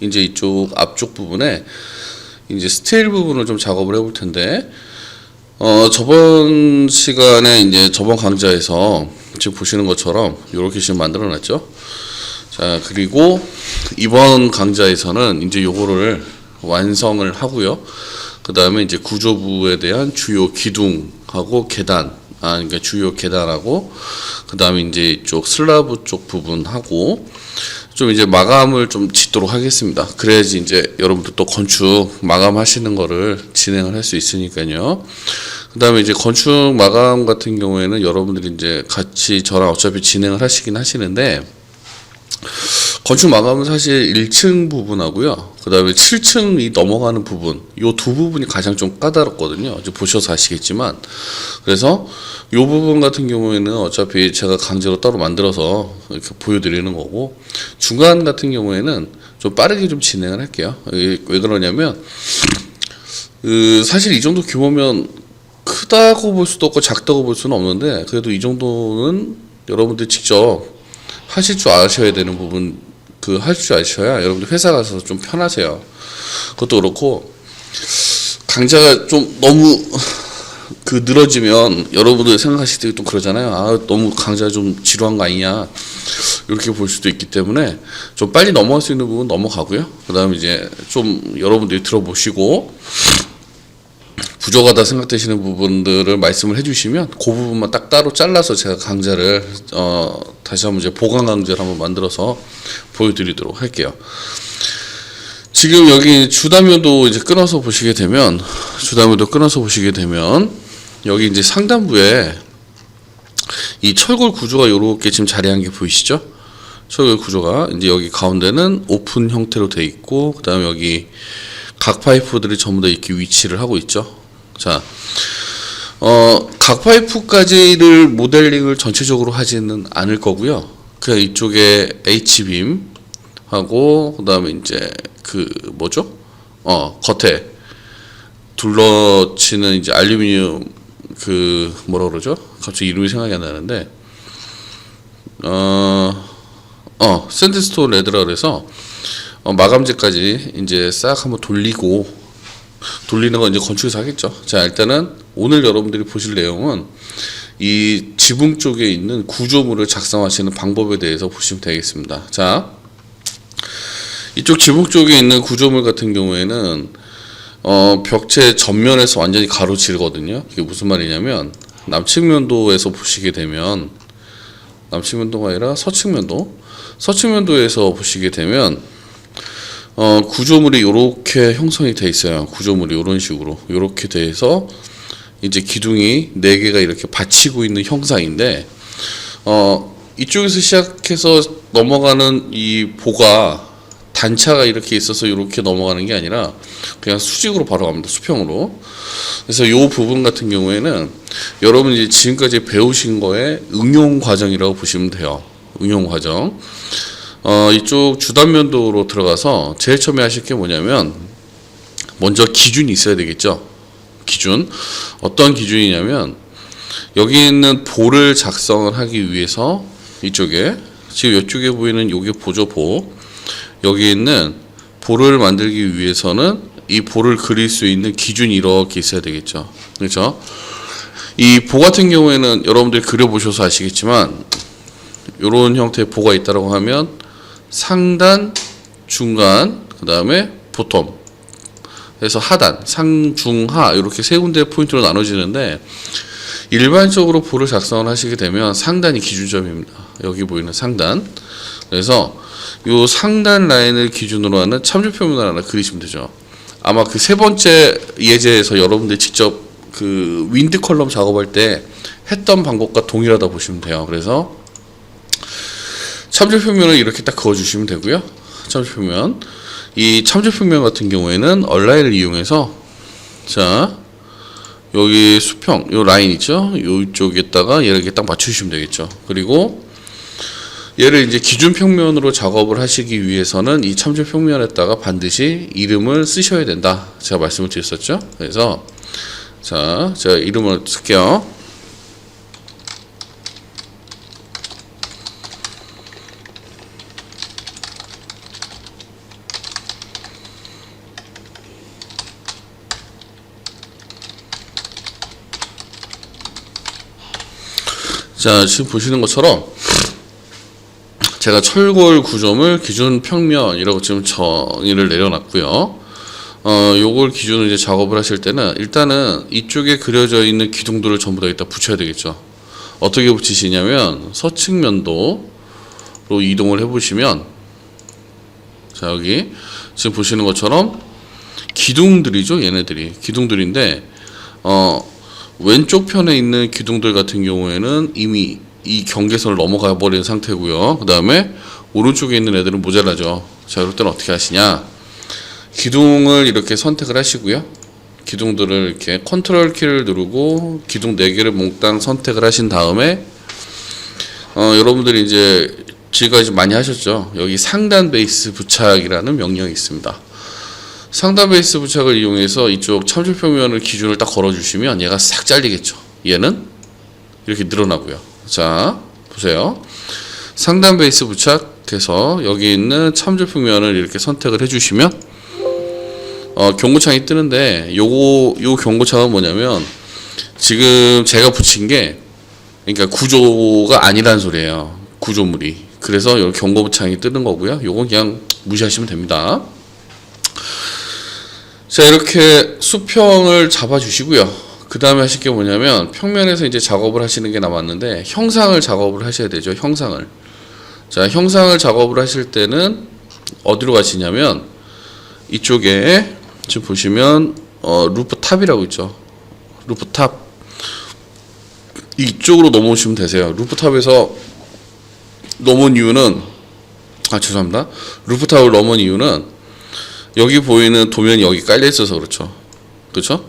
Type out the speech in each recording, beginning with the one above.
이제 이쪽 앞쪽 부분에 이제 스테일 부분을 좀 작업을 해볼 텐데 어 저번 시간에 이제 저번 강좌에서 지금 보시는 것처럼 이렇게 지금 만들어놨죠. 자 그리고 이번 강좌에서는 이제 요거를 완성을 하고요. 그 다음에 이제 구조부에 대한 주요 기둥하고 계단, 아, 그러니까 주요 계단하고, 그 다음에 이제 이쪽 슬라브 쪽 부분하고, 좀 이제 마감을 좀 짓도록 하겠습니다. 그래야지 이제 여러분들 또 건축 마감하시는 거를 진행을 할 수 있으니까요. 그 다음에 이제 건축 마감 같은 경우에는 여러분들이 이제 같이 저랑 어차피 진행을 하시긴 하시는데, 건축 마감은 사실 1층 부분하고요. 그 다음에 7층이 넘어가는 부분, 요두 부분이 가장 좀 까다롭거든요. 이제 보셔서 아시겠지만, 그래서 요 부분 같은 경우에는 어차피 제가 강제로 따로 만들어서 이렇게 보여드리는 거고, 중간 같은 경우에는 좀 빠르게 좀 진행을 할게요. 왜 그러냐면, 그 사실 이 정도 규모면 크다고 볼 수도 없고 작다고 볼 수는 없는데, 그래도 이 정도는 여러분들 직접 하실 줄 아셔야 되는 부분 그 할 줄 아셔야 여러분들 회사 가서 좀 편하세요. 그것도 그렇고 강좌가 좀 너무 그 늘어지면 여러분들 생각하실 때 또 그러잖아요. 아 너무 강좌 좀 지루한 거 아니냐 이렇게 볼 수도 있기 때문에 좀 빨리 넘어갈 수 있는 부분 넘어가고요. 그다음에 이제 좀 여러분들이 들어보시고 부족하다 생각되시는 부분들을 말씀을 해주시면 그 부분만 딱 따로 잘라서 제가 강좌를 어 다시 한번 이제 보강 강좌를 한번 만들어서 보여드리도록 할게요. 지금 여기 주담요도 이제 끊어서 보시게 되면 주담요도 끊어서 보시게 되면 여기 이제 상단부에 이 철골 구조가 이렇게 지금 자리한 게 보이시죠? 철골 구조가 이제 여기 가운데는 오픈 형태로 돼 있고 그다음에 여기 각 파이프들이 전부 다 이렇게 위치를 하고 있죠. 자, 어, 각 파이프까지를 모델링을 전체적으로 하지는 않을 거고요. 그냥 이쪽에 H빔 하고 그다음에 이제 그 뭐죠? 어, 겉에 둘러치는 이제 알루미늄 그 뭐라 그러죠? 갑자기 이름이 생각이 안 나는데 어, 어, 샌드스톤 레드라 그래서 어, 마감재까지 이제 싹 한번 돌리고 돌리는 건 이제 건축에서 하겠죠. 자, 일단은 오늘 여러분들이 보실 내용은 이 지붕 쪽에 있는 구조물을 작성하시는 방법에 대해서 보시면 되겠습니다. 자, 이쪽 지붕 쪽에 있는 구조물 같은 경우에는 어, 벽체 전면에서 완전히 가로지르거든요. 이게 무슨 말이냐면 남측면도에서 보시게 되면 남측면도가 아니라 서측면도 서측면도에서 보시게 되면 어, 구조물이 이렇게 형성이 돼 있어요. 구조물이 이런 식으로 이렇게 돼서 이제 기둥이 네 개가 이렇게 받치고 있는 형상인데 어, 이쪽에서 시작해서 넘어가는 이 보가 단차가 이렇게 있어서 이렇게 넘어가는 게 아니라 그냥 수직으로 바로 갑니다. 수평으로. 그래서 이 부분 같은 경우에는 여러분이 지금까지 배우신 거의 응용 과정이라고 보시면 돼요. 응용 과정. 어, 이쪽 주단면도로 들어가서 제일 처음에 하실 게 뭐냐면 먼저 기준이 있어야 되겠죠. 기준. 어떤 기준이냐면 여기 있는 볼을 작성을 하기 위해서 이쪽에 지금 이쪽에 보이는 요게 보조 보 여기 있는 볼을 만들기 위해서는 이 볼을 그릴 수 있는 기준이 이렇게 있어야 되겠죠. 그렇죠? 이 보 같은 경우에는 여러분들이 그려보셔서 아시겠지만 이런 형태의 보가 있다고 하면 상단, 중간, 그 다음에 보텀. 그래서 하단, 상, 중, 하 이렇게 세 군데 포인트로 나눠지는데 일반적으로 볼을 작성을 하시게 되면 상단이 기준점입니다. 여기 보이는 상단. 그래서 요 상단 라인을 기준으로 하는 참조 표면을 하나 그리시면 되죠. 아마 그 세 번째 예제에서 여러분들 직접 그 윈드 컬럼 작업할 때 했던 방법과 동일하다 보시면 돼요. 그래서 참조 표면을 이렇게 딱 그어 주시면 되고요. 참조 표면. 이 참조 표면 같은 경우에는 얼라인을 이용해서 자, 여기 수평 요 라인 있죠? 요쪽에다가 얘를 이렇게 딱 맞춰 주시면 되겠죠. 그리고 얘를 이제 기준 평면으로 작업을 하시기 위해서는 이 참조 평면에다가 반드시 이름을 쓰셔야 된다. 제가 말씀을 드렸었죠. 그래서 자, 제가 이름을 쓸게요. 자, 지금 보시는 것처럼 제가 철골 구점을 기준 평면이라고 지금 정의를 내려놨고요. 어, 요걸 기준으로 이제 작업을 하실 때는 일단은 이쪽에 그려져 있는 기둥들을 전부 다 붙여야 되겠죠. 어떻게 붙이시냐면 서측면도로 이동을 해보시면 자 여기 지금 보시는 것처럼 기둥들이죠 얘네들이 기둥들인데 어 왼쪽 편에 있는 기둥들 같은 경우에는 이미 이 경계선을 넘어가 버린 상태고요 그 다음에 오른쪽에 있는 애들은 모자라죠 자 이럴 때는 어떻게 하시냐 기둥을 이렇게 선택을 하시고요 기둥들을 이렇게 컨트롤 키를 누르고 기둥 4개를 몽땅 선택을 하신 다음에 어, 여러분들이 이제 지금까지 많이 하셨죠. 여기 상단 베이스 부착이라는 명령이 있습니다. 상단 베이스 부착을 이용해서 이쪽 참조평면을 기준을 딱 걸어주시면 얘가 싹 잘리겠죠. 얘는 이렇게 늘어나고요. 자 보세요. 상단 베이스 부착해서 여기 있는 참조평면을 이렇게 선택을 해주시면 어, 경고창이 뜨는데 요거 요 경고창은 뭐냐면 지금 제가 붙인 게 그러니까 구조가 아니란 소리예요. 구조물이. 그래서 요 경고창이 뜨는 거고요. 요건 그냥 무시하시면 됩니다. 자, 이렇게 수평을 잡아 주시고요. 그 다음에 하실 게 뭐냐면 평면에서 이제 작업을 하시는 게 남았는데 형상을 작업을 하셔야 되죠. 형상을. 자, 형상을 작업을 하실 때는 어디로 가시냐면 이쪽에 지금 보시면 어, 루프 탑이라고 있죠. 루프 탑 이쪽으로 넘어오시면 되세요. 루프 탑에서 넘은 이유는 아 죄송합니다. 루프 탑을 넘은 이유는 여기 보이는 도면이 여기 깔려 있어서 그렇죠. 그렇죠?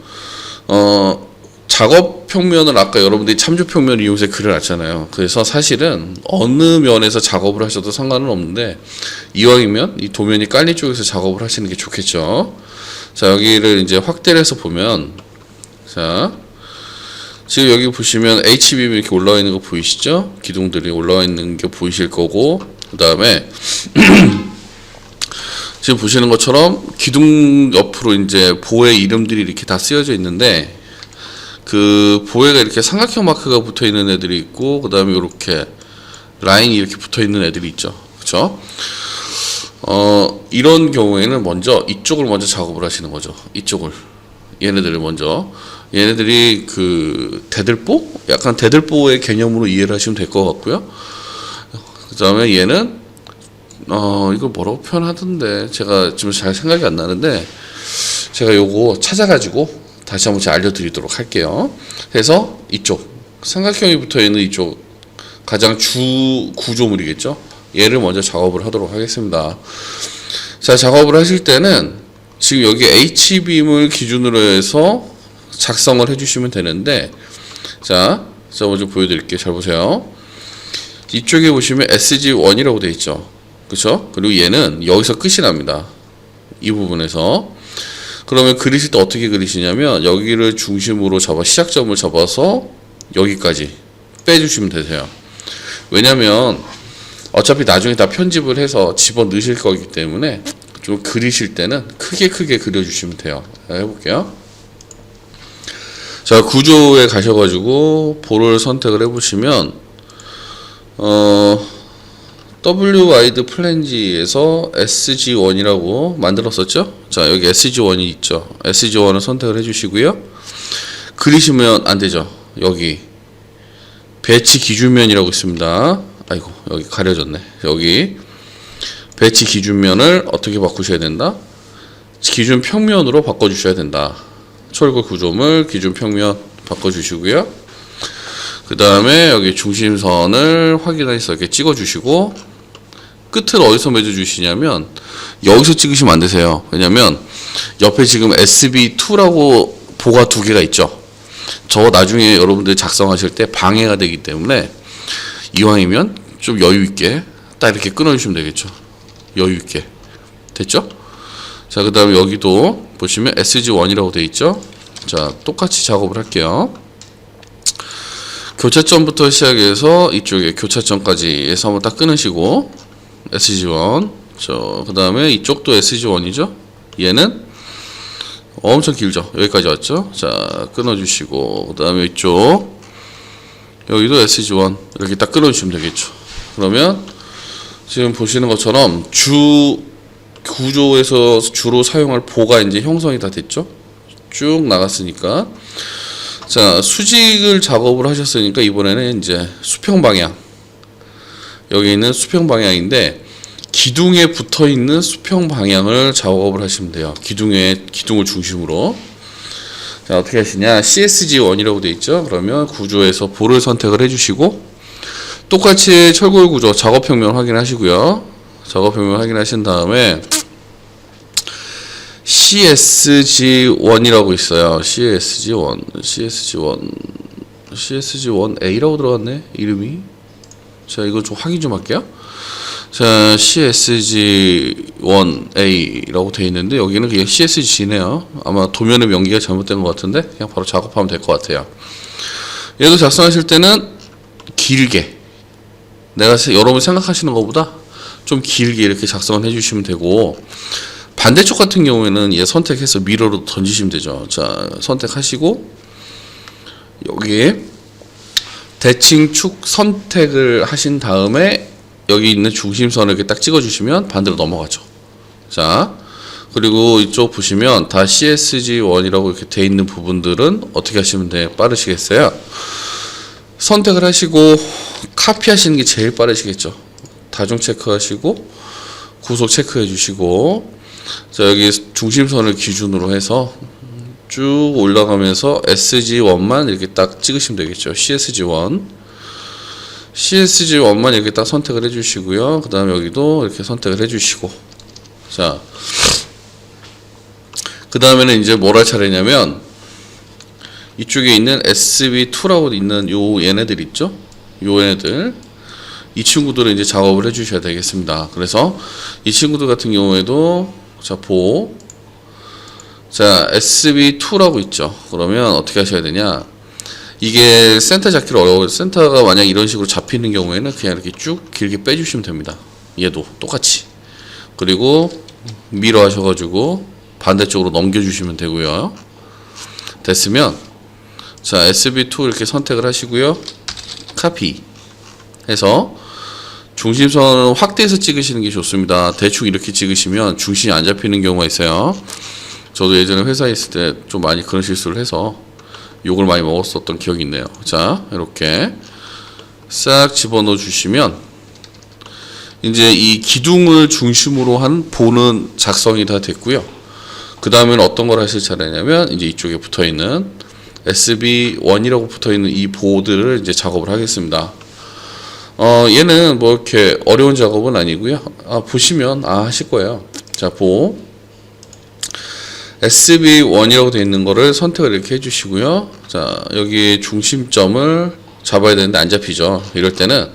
어 작업 평면을 아까 여러분들이 참조 평면을 이용해서 그려놨잖아요. 그래서 사실은 어느 면에서 작업을 하셔도 상관은 없는데 이왕이면 이 도면이 깔린 쪽에서 작업을 하시는 게 좋겠죠. 자 여기를 이제 확대를 해서 보면 자 지금 여기 보시면 HBM 이렇게 올라와 있는 거 보이시죠? 기둥들이 올라와 있는 게 보이실 거고 그 다음에 지금 보시는 것처럼 기둥 옆으로 이제 보의 이름들이 이렇게 다 쓰여져 있는데 그 보에가 이렇게 삼각형 마크가 붙어 있는 애들이 있고 그 다음에 이렇게 라인이 이렇게 붙어 있는 애들이 있죠. 그렇죠? 어 이런 경우에는 먼저 이쪽을 먼저 작업을 하시는 거죠. 이쪽을 얘네들을 먼저 얘네들이 그 대들보 약간 대들보의 개념으로 이해를 하시면 될 것 같고요. 그 다음에 얘는 어 이거 뭐라고 표현하던데 제가 지금 잘 생각이 안 나는데 제가 요거 찾아가지고 다시 한번 제가 알려드리도록 할게요. 그래서 이쪽 삼각형이 붙어 있는 이쪽 가장 주 구조물이겠죠. 얘를 먼저 작업을 하도록 하겠습니다. 자 작업을 하실 때는 지금 여기 H빔을 기준으로 해서 작성을 해주시면 되는데 자, 자 먼저 보여드릴게요. 잘 보세요. 이쪽에 보시면 SG1이라고 되어 있죠. 그렇죠? 그리고 얘는 여기서 끝이 납니다. 이 부분에서 그러면 그리실 때 어떻게 그리시냐면 여기를 중심으로 잡아 시작점을 잡아서 여기까지 빼주시면 되세요. 왜냐면 어차피 나중에 다 편집을 해서 집어 넣으실 거기 때문에 좀 그리실 때는 크게 크게 그려주시면 돼요. 자, 해볼게요. 자 구조에 가셔가지고 볼을 선택을 해보시면 어 W 와이드 플랜지에서 SG1이라고 만들었었죠. 자 여기 SG1이 있죠. SG1을 선택을 해주시고요. 그리시면 안 되죠. 여기 배치 기준면이라고 있습니다. 아이고 여기 가려졌네. 여기 배치 기준면을 어떻게 바꾸셔야 된다? 기준 평면으로 바꿔주셔야 된다. 철골 구조물 기준 평면 바꿔주시고요. 그 다음에 여기 중심선을 확인해서 이렇게 찍어주시고 끝을 어디서 맺어주시냐면 여기서 찍으시면 안 되세요. 왜냐면 옆에 지금 SB2라고 보가 두 개가 있죠. 저 나중에 여러분들 작성하실 때 방해가 되기 때문에 이왕이면 좀 여유 있게 딱 이렇게 끊어주시면 되겠죠. 여유 있게 됐죠? 자, 그 다음에 여기도 보시면 SG1이라고 되어 있죠? 자, 똑같이 작업을 할게요. 교차점부터 시작해서 이쪽에 교차점까지 해서 한번 딱 끊으시고 SG1 저, 그 다음에 이쪽도 SG1이죠? 얘는 엄청 길죠? 여기까지 왔죠? 자, 끊어주시고 그 다음에 이쪽 여기도 SG1 이렇게 딱 끊어주시면 되겠죠. 그러면 지금 보시는 것처럼 주 구조에서 주로 사용할 보가 이제 형성이 다 됐죠. 쭉 나갔으니까 자 수직을 작업을 하셨으니까 이번에는 이제 수평 방향 여기 있는 수평 방향인데 기둥에 붙어 있는 수평 방향을 작업을 하시면 돼요. 기둥에 기둥을 중심으로 자 어떻게 하시냐 CSG1이라고 돼 있죠. 그러면 구조에서 볼을 선택을 해 주시고 똑같이 철골 구조 작업 평면 확인하시고요. 작업 평면 확인하신 다음에 CSG1이라고 있어요. CSG1, CSG1, CSG1A라고 들어갔네 이름이. 자 이거 좀 확인 좀 할게요. 자 CSG1A라고 돼 있는데 여기는 그냥 CSG네요. 아마 도면의 명기가 잘못된 것 같은데 그냥 바로 작업하면 될 것 같아요. 얘도 작성하실 때는 길게 내가 세- 여러분 생각하시는 것보다 좀 길게 이렇게 작성을 해주시면 되고 반대쪽 같은 경우에는 얘 선택해서 미러로 던지시면 되죠. 자 선택하시고 여기에 대칭 축 선택을 하신 다음에 여기 있는 중심선을 이렇게 딱 찍어주시면 반대로 넘어가죠. 자 그리고 이쪽 보시면 다 CSG1이라고 이렇게 돼 있는 부분들은 어떻게 하시면 돼 빠르시겠어요? 선택을 하시고 카피하시는 게 제일 빠르시겠죠. 다중 체크하시고 구속 체크해 주시고 자 여기 중심선을 기준으로 해서 쭉 올라가면서 SG1만 이렇게 딱 찍으시면 되겠죠. CSG1 CSG1만 이렇게 딱 선택을 해 주시고요. 그 다음에 여기도 이렇게 선택을 해 주시고 자 그 다음에는 이제 뭘 할 차례냐면 이쪽에 있는 SB2라고 있는 요 얘네들 있죠? 요 얘네들 이 친구들을 이제 작업을 해 주셔야 되겠습니다. 그래서 이 친구들 같은 경우에도 자, 보. 자, SB2라고 있죠. 그러면 어떻게 하셔야 되냐? 이게 센터 잡기를 어려워요. 센터가 만약 이런 식으로 잡히는 경우에는 그냥 이렇게 쭉 길게 빼주시면 됩니다. 얘도 똑같이. 그리고 밀어 하셔가지고 반대쪽으로 넘겨주시면 되고요. 됐으면 자, SB2 이렇게 선택을 하시고요. 카피 해서 중심선을 확대해서 찍으시는 게 좋습니다. 대충 이렇게 찍으시면 중심이 안 잡히는 경우가 있어요. 저도 예전에 회사에 있을 때 좀 많이 그런 실수를 해서 욕을 많이 먹었었던 기억이 있네요. 자, 이렇게 싹 집어넣어 주시면 이제 이 기둥을 중심으로 한 보는 작성이 다 됐고요. 그 다음에는 어떤 걸 하실 차례냐면 이제 이쪽에 붙어 있는 SB1이라고 붙어 있는 이 보드를 이제 작업을 하겠습니다. 어, 얘는 뭐 이렇게 어려운 작업은 아니고요. 아, 보시면 아 하실 거예요. 자, 보 SB1이라고 되어 있는 거를 선택을 이렇게 해 주시고요. 자, 여기 중심점을 잡아야 되는데 안 잡히죠. 이럴 때는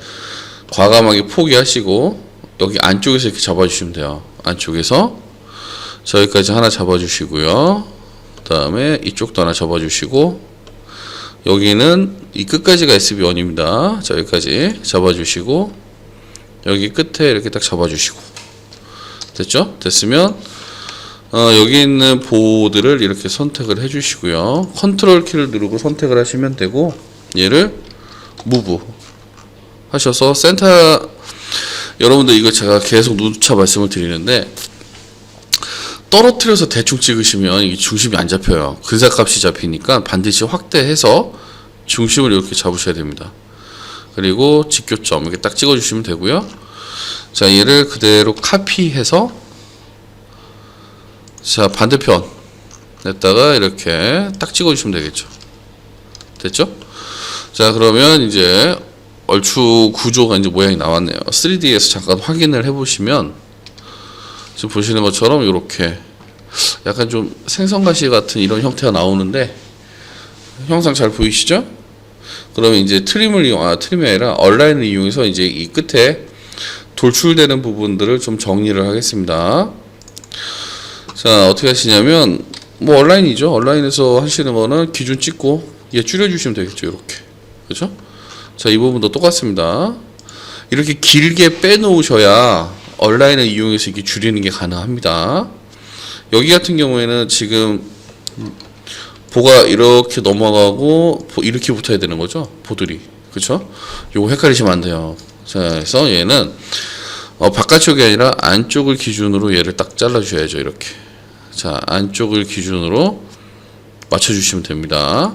과감하게 포기하시고 여기 안쪽에서 이렇게 잡아 주시면 돼요. 안쪽에서 저기까지 하나 잡아 주시고요. 그 다음에 이쪽도 하나 잡아 주시고 여기는 이 끝까지가 SB1입니다. 자, 여기까지 잡아주시고, 여기 끝에 이렇게 딱 잡아주시고. 됐죠? 됐으면, 어, 여기 있는 보드를 이렇게 선택을 해주시고요. 컨트롤 키를 누르고 선택을 하시면 되고, 얘를 무브 하셔서 센터, 여러분들 이거 제가 계속 누차 말씀을 드리는데, 떨어뜨려서 대충 찍으시면 이게 중심이 안 잡혀요. 근사값이 잡히니까 반드시 확대해서 중심을 이렇게 잡으셔야 됩니다. 그리고 직교점 이렇게 딱 찍어주시면 되고요. 자 얘를 그대로 카피해서 자 반대편 냈다가 이렇게 딱 찍어주시면 되겠죠. 됐죠? 자 그러면 이제 얼추 구조가 이제 모양이 나왔네요. 3D에서 잠깐 확인을 해보시면 지금 보시는 것처럼 이렇게 약간 좀 생선가시 같은 이런 형태가 나오는데 형상 잘 보이시죠? 그러면 이제 트림을 이용, 아, 트림이 아니라 얼라인을 이용해서 이제 이 끝에 돌출되는 부분들을 좀 정리를 하겠습니다. 자, 어떻게 하시냐면, 뭐 얼라인이죠. 얼라인에서 하시는 거는 기준 찍고 얘 줄여주시면 되겠죠. 이렇게. 그죠? 자, 이 부분도 똑같습니다. 이렇게 길게 빼놓으셔야 얼라인을 이용해서 이렇게 줄이는 게 가능합니다. 여기 같은 경우에는 지금 보가 이렇게 넘어가고 보- 이렇게 붙어야 되는 거죠 보들이 그쵸? 요거 헷갈리시면 안 돼요. 자, 그래서 얘는 어, 바깥쪽이 아니라 안쪽을 기준으로 얘를 딱 잘라주셔야죠. 이렇게. 자, 안쪽을 기준으로 맞춰주시면 됩니다.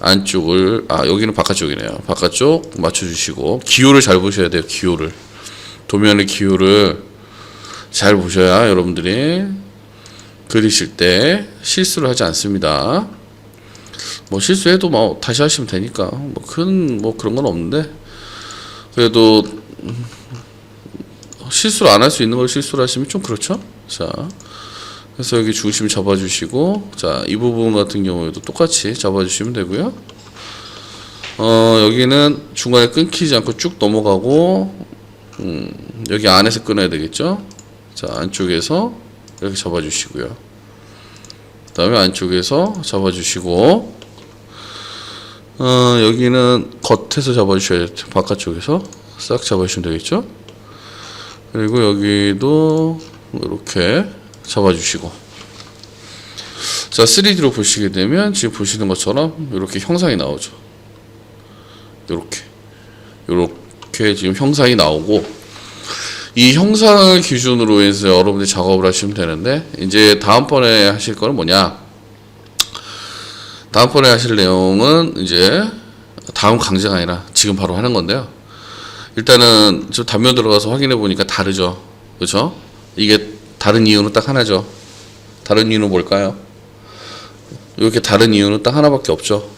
안쪽을 아 여기는 바깥쪽이네요. 바깥쪽 맞춰주시고 기호를 잘 보셔야 돼요. 기호를 도면의 기호를 잘 보셔야 여러분들이 그리실 때 실수를 하지 않습니다. 뭐 실수해도 뭐 다시 하시면 되니까 뭐 큰뭐 그런 건 없는데 그래도 음, 실수를 안 할 수 있는 걸 실수를 하시면 좀 그렇죠. 자 그래서 여기 중심 잡아주시고 자 이 부분 같은 경우에도 똑같이 잡아주시면 되고요. 어 여기는 중간에 끊기지 않고 쭉 넘어가고 음, 여기 안에서 끊어야 되겠죠. 자 안쪽에서 이렇게 잡아주시고요. 그 다음에 안쪽에서 잡아주시고 어 여기는 겉에서 잡아주셔야 돼요. 바깥쪽에서 싹 잡아주시면 되겠죠. 그리고 여기도 이렇게 잡아주시고. 자 3D로 보시게 되면 지금 보시는 것처럼 이렇게 형상이 나오죠. 이렇게. 이렇게 지금 형상이 나오고 이 형상을 기준으로 해서 여러분들이 작업을 하시면 되는데 이제 다음번에 하실 거는 뭐냐? 다음번에 하실 내용은 이제 다음 강좌가 아니라 지금 바로 하는 건데요. 일단은 저 단면 들어가서 확인해 보니까 다르죠. 그렇죠? 이게 다른 이유는 딱 하나죠. 다른 이유는 뭘까요? 이렇게 다른 이유는 딱 하나밖에 없죠.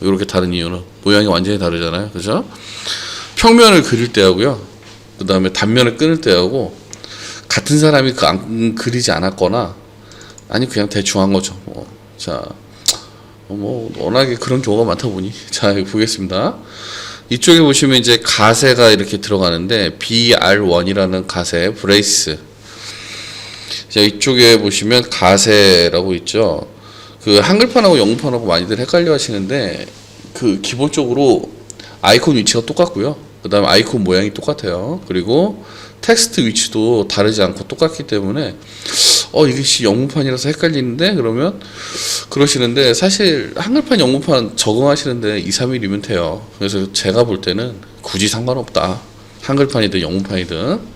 이렇게 다른 이유는 모양이 완전히 다르잖아요. 그죠? 평면을 그릴 때 하고요. 그 다음에 단면을 끊을 때 하고 같은 사람이 그 안, 그리지 않았거나 아니 그냥 대충 한 거죠. 뭐. 자, 뭐 워낙에 그런 경우가 많다 보니 자 보겠습니다. 이쪽에 보시면 이제 가세가 이렇게 들어가는데 BR1이라는 가세 브레이스 자, 이쪽에 보시면 가세라고 있죠. 그 한글판하고 영문판하고 많이들 헷갈려 하시는데 그 기본적으로 아이콘 위치가 똑같고요. 그 다음에 아이콘 모양이 똑같아요. 그리고 텍스트 위치도 다르지 않고 똑같기 때문에 어 이것이 영문판이라서 헷갈리는데 그러면 그러시는데 사실 한글판 영문판 적응하시는데 2, 3일이면 돼요. 그래서 제가 볼 때는 굳이 상관없다. 한글판이든 영문판이든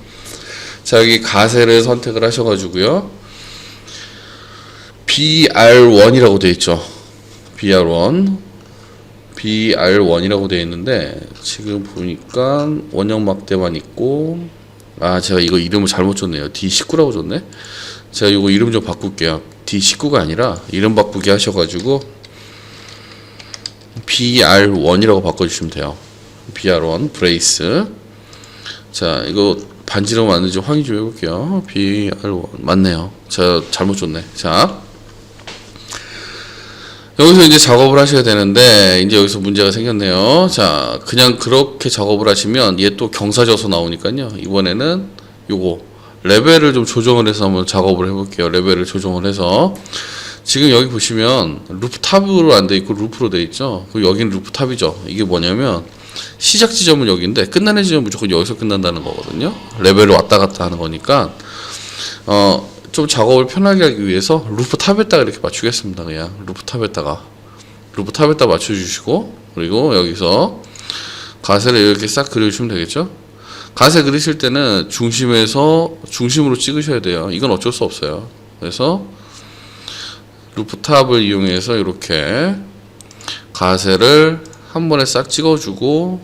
자 여기 가세를 선택을 하셔가지고요. BR1이라고 되어 있죠. BR1 BR1이라고 되어 있는데 지금 보니까 원형 막대만 있고 아 제가 이거 이름을 잘못 줬네요. D19라고 줬네. 제가 이거 이름 좀 바꿀게요. D19가 아니라 이름 바꾸기 하셔가지고 BR1이라고 바꿔주시면 돼요. BR1 브레이스. 자 이거 반지름 맞는지 확인 좀 해볼게요. BR1 맞네요. 제가 잘못 줬네. 자 여기서 이제 작업을 하셔야 되는데 이제 여기서 문제가 생겼네요. 자 그냥 그렇게 작업을 하시면 얘 또 경사져서 나오니까요. 이번에는 요거 레벨을 좀 조정을 해서 한번 작업을 해볼게요. 레벨을 조정을 해서 지금 여기 보시면 루프탑으로 안 돼 있고 루프로 돼 있죠. 그리고 여기는 루프탑이죠. 이게 뭐냐면 시작 지점은 여기인데 끝나는 지점은 무조건 여기서 끝난다는 거거든요. 레벨을 왔다 갔다 하는 거니까 어, 좀 작업을 편하게 하기 위해서 루프탑에다가 이렇게 맞추겠습니다. 그냥 루프탑에다가 루프탑에다 맞춰주시고 그리고 여기서 가세를 이렇게 싹 그려주시면 되겠죠. 가세 그리실 때는 중심에서 중심으로 찍으셔야 돼요. 이건 어쩔 수 없어요. 그래서 루프탑을 이용해서 이렇게 가세를 한 번에 싹 찍어주고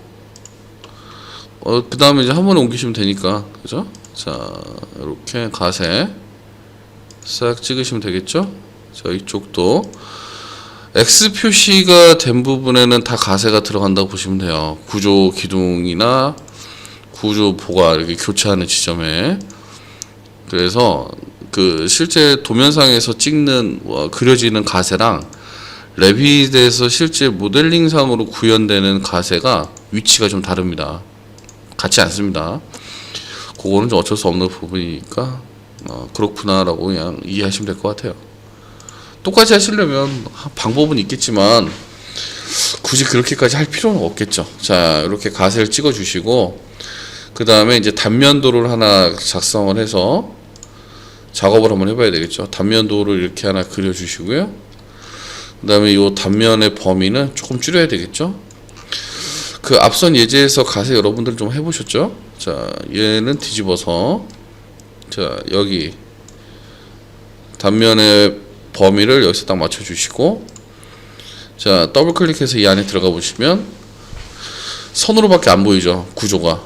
어, 그 다음에 이제 한 번에 옮기시면 되니까 그죠? 자 이렇게 가세 싹 찍으시면 되겠죠? 자 이쪽도 X 표시가 된 부분에는 다 가세가 들어간다고 보시면 돼요. 구조 기둥이나 구조 보가 이렇게 교체하는 지점에 그래서 그 실제 도면상에서 찍는 어, 그려지는 가세랑 레빗에서 실제 모델링상으로 구현되는 가세가 위치가 좀 다릅니다. 같지 않습니다. 그거는 좀 어쩔 수 없는 부분이니까 어, 그렇구나라고 그냥 이해하시면 될 것 같아요. 똑같이 하시려면 방법은 있겠지만 굳이 그렇게까지 할 필요는 없겠죠. 자 이렇게 가세를 찍어 주시고 그 다음에 이제 단면도를 하나 작성을 해서 작업을 한번 해봐야 되겠죠. 단면도를 이렇게 하나 그려 주시고요. 그 다음에 이 단면의 범위는 조금 줄여야 되겠죠. 그 앞선 예제에서 가세 여러분들 좀 해보셨죠? 자, 얘는 뒤집어서. 자 여기. 단면의 범위를 여기서 딱 맞춰주시고. 자 더블 클릭해서 이 안에 들어가 보시면 선으로밖에 안 보이죠? 구조가.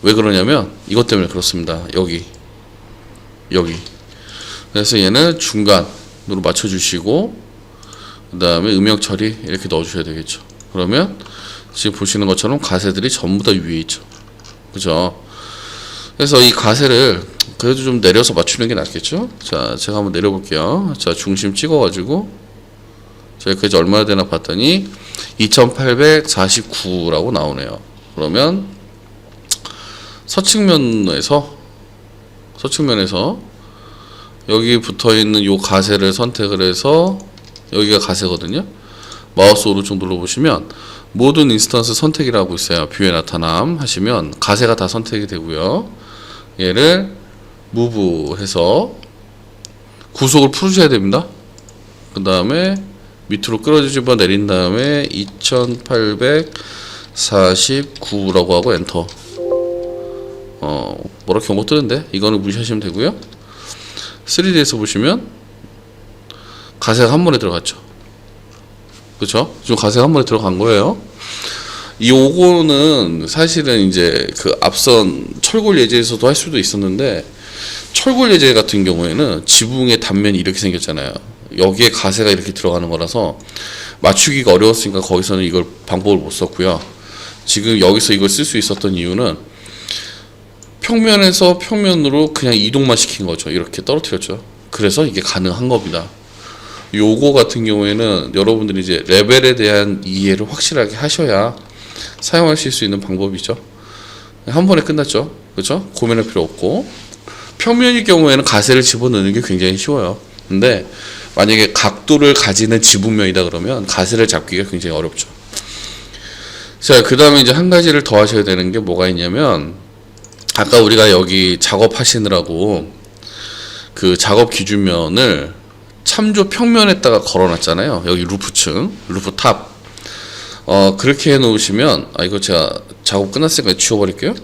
왜 그러냐면 이것 때문에 그렇습니다. 여기. 여기. 그래서 얘는 중간으로 맞춰주시고 그 다음에 음역 처리 이렇게 넣어주셔야 되겠죠. 그러면 지금 보시는 것처럼 가세들이 전부 다 위에 있죠. 그죠? 그래서 이 가세를 그래도 좀 내려서 맞추는 게 낫겠죠? 자 제가 한번 내려볼게요. 자 중심 찍어가지고 자 여기까지 얼마나 되나 봤더니 2849라고 나오네요. 그러면 서측면에서 서측면에서 여기 붙어 있는 요 가세를 선택을 해서 여기가 가세거든요. 마우스 오른쪽 눌러 보시면 모든 인스턴스 선택이라고 있어요. 뷰에 나타남 하시면 가세가 다 선택이 되고요. 얘를 무브 해서 구속을 풀으셔야 됩니다. 그 다음에 밑으로 끌어집어 내린 다음에 2849라고 하고 엔터. 어, 뭐라 경고 뜨는데 이거는 무시하시면 되고요. 3D에서 보시면 가세가 한 번에 들어갔죠. 그렇죠? 지금 가세가 한 번에 들어간 거예요. 요거는 사실은 이제 그 앞선 철골 예제에서도 할 수도 있었는데 철골 예제 같은 경우에는 지붕의 단면이 이렇게 생겼잖아요. 여기에 가세가 이렇게 들어가는 거라서 맞추기가 어려웠으니까 거기서는 이걸 방법을 못 썼고요. 지금 여기서 이걸 쓸 수 있었던 이유는 평면에서 평면으로 그냥 이동만 시킨 거죠. 이렇게 떨어뜨렸죠. 그래서 이게 가능한 겁니다. 요거 같은 경우에는 여러분들이 이제 레벨에 대한 이해를 확실하게 하셔야 사용하실 수 있는 방법이죠. 한 번에 끝났죠. 그렇죠? 고민할 필요 없고 평면일 경우에는 가세를 집어넣는 게 굉장히 쉬워요. 근데 만약에 각도를 가지는 지붕면이다 그러면 가세를 잡기가 굉장히 어렵죠. 자, 그 다음에 이제 한 가지를 더 하셔야 되는 게 뭐가 있냐면 아까 우리가 여기 작업하시느라고 그 작업 기준면을 참조 평면에다가 걸어놨잖아요. 여기 루프층, 루프 탑. 어 그렇게 해놓으시면 아 이거 제가 작업 끝났으니까 지워버릴게요.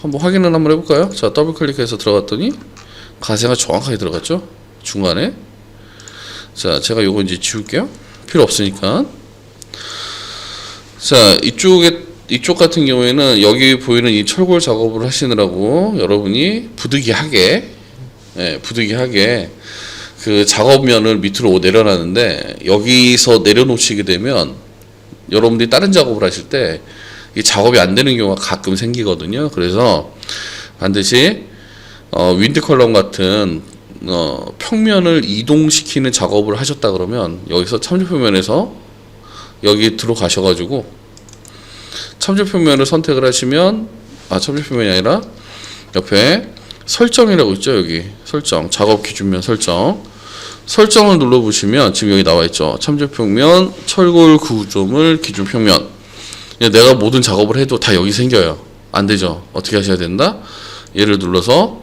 한번 확인을 한번 해볼까요? 자 더블 클릭해서 들어갔더니 가세가 정확하게 들어갔죠. 중간에. 자 제가 요거 이제 지울게요. 필요 없으니까. 자 이쪽에 이쪽 같은 경우에는 여기 보이는 이 철골 작업을 하시느라고 여러분이 부득이하게 예, 부득이하게 그 작업면을 밑으로 내려놨는데 여기서 내려놓으시게 되면 여러분들이 다른 작업을 하실 때 이 작업이 안 되는 경우가 가끔 생기거든요. 그래서 반드시 어, 윈드 컬럼 같은 어, 평면을 이동시키는 작업을 하셨다 그러면 여기서 참조 표면에서 여기 들어가셔가지고 참조 표면을 선택을 하시면 아 참조 표면이 아니라 옆에 설정이라고 있죠 여기? 설정. 작업 기준면 설정. 설정을 눌러 보시면 지금 여기 나와 있죠? 참조 평면 철골 구조물 기준 평면. 내가 모든 작업을 해도 다 여기 생겨요. 안 되죠? 어떻게 하셔야 된다? 얘를 눌러서